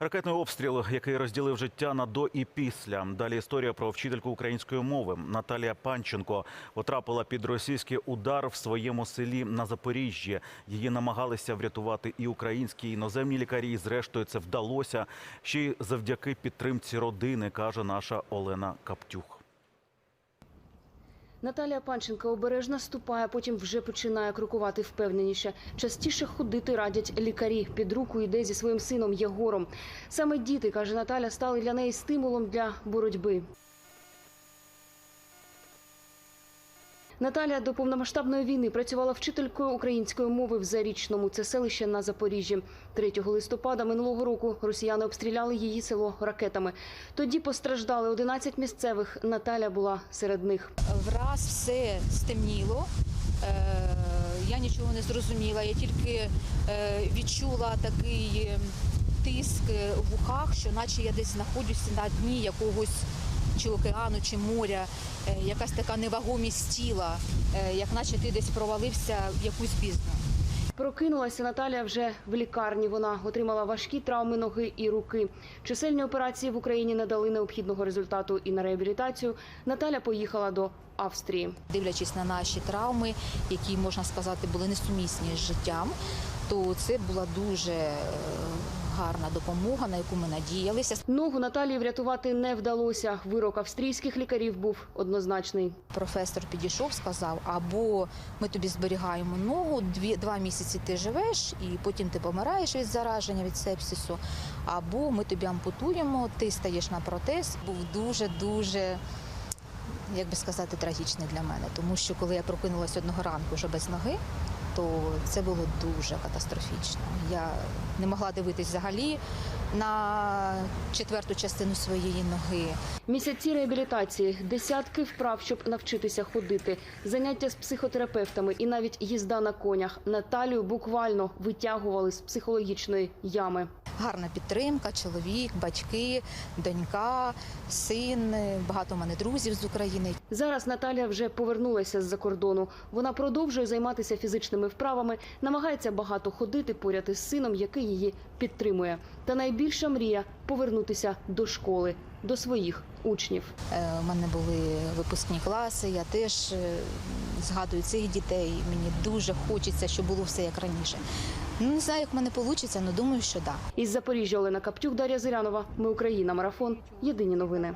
Ракетний обстріл, який розділив життя на до і після. Далі історія про вчительку української мови Наталія Панченко потрапила під російський удар в своєму селі на Запоріжжі. Її намагалися врятувати і українські, і іноземні лікарі. І зрештою, це вдалося ще й завдяки підтримці родини, каже наша Олена Каптюх. Наталія Панченка обережно ступає, потім вже починає крокувати впевненіше. Частіше ходити радять лікарі. Під руку йде зі своїм сином Єгором. Саме діти, каже Наталя, стали для неї стимулом для боротьби. Наталя до повномасштабної війни працювала вчителькою української мови в Зарічному. Це селище на Запоріжжі. 3 листопада минулого року росіяни обстріляли її село ракетами. Тоді постраждали 11 місцевих. Наталя була серед них. Враз все стемніло. Е, Я нічого не зрозуміла. Я тільки е, відчула такий е, тиск в ухах, що наче я десь знаходжуся на дні якогось чи океану, чи моря, Е, якась така невагомість тіла, е, як наче ти десь провалився в якусь пізну. Прокинулася Наталя вже в лікарні. Вона отримала важкі травми ноги і руки. Чисельні операції в Україні не дали необхідного результату. І на реабілітацію Наталя поїхала до Австрії. Дивлячись на наші травми, які можна сказати були несумісні з життям, то це була дуже е, гарна допомога, на яку ми надіялися. Ногу Наталії врятувати не вдалося. Вирок австрійських лікарів був однозначний. Професор підійшов, сказав: або ми тобі зберігаємо ногу, дві два місяці ти живеш, і потім ти помираєш від зараження від сепсису, або ми тобі ампутуємо, ти стаєш на протез. Був дуже дуже. Як би сказати, трагічний для мене, тому що коли я прокинулася одного ранку вже без ноги, то це було дуже катастрофічно. Я не могла дивитись взагалі на четверту частину своєї ноги. Місяці реабілітації, десятки вправ, щоб навчитися ходити, заняття з психотерапевтами і навіть їзда на конях. Наталію буквально витягували з психологічної ями. Гарна підтримка, чоловік, батьки, донька, син. Багато мене друзів з України. Зараз Наталя вже повернулася з-за кордону. Вона продовжує займатися фізичними вправами, намагається багато ходити поряд із сином, який її підтримує. Та найбільша мрія повернутися до школи, до своїх учнів. Е, У мене були випускні класи. Я теж е, згадую цих дітей. Мені дуже хочеться, щоб було все як раніше. Ну не знаю, як в мене вийде, але думаю, що так. Да. Із Запоріжжя Олена Каптюк, Дар'я Зирянова. Ми Україна. Марафон. Єдині новини.